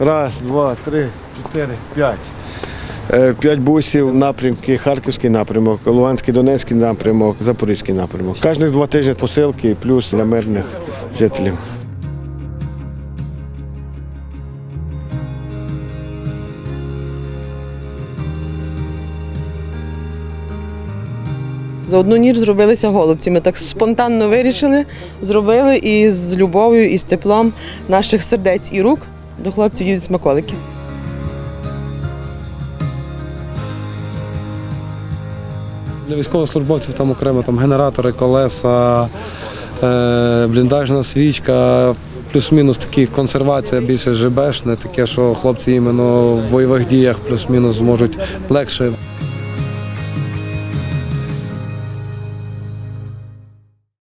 Раз, два, три, чотири, п'ять. Е, П'ять бусів, напрямки, Харківський напрямок, Луганський, Донецький напрямок, Запорізький напрямок. Кожних два тижні посилки плюс для мирних жителів. За одну ніч зробилися голубці. Ми так спонтанно вирішили, зробили і з любов'ю, і з теплом наших сердець і рук до хлопців їдуть смаколики. Для військовослужбовців там окремо там генератори, колеса, е, бліндажна свічка, плюс-мінус такі консервація більше ЖБшне, таке, що хлопці іменно в бойових діях плюс-мінус зможуть легше